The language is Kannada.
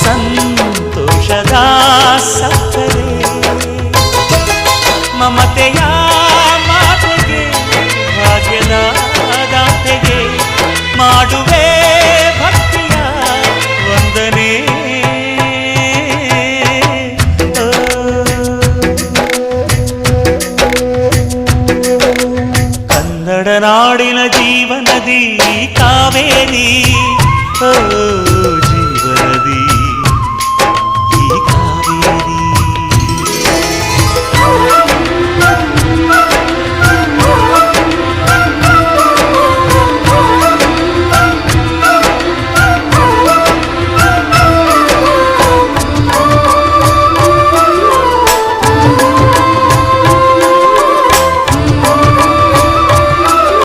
ಸಂತೋಷವೇ ಮಮತೆಯ ಮಾತೆಗೆ ಭಾಗ್ಯದ ದಾತೆಗೆ ಕನ್ನಡ ನಾಡಿನ ಜೀವನದಿ ಕಾವೇರಿ ಓ ಜೀವನದಿ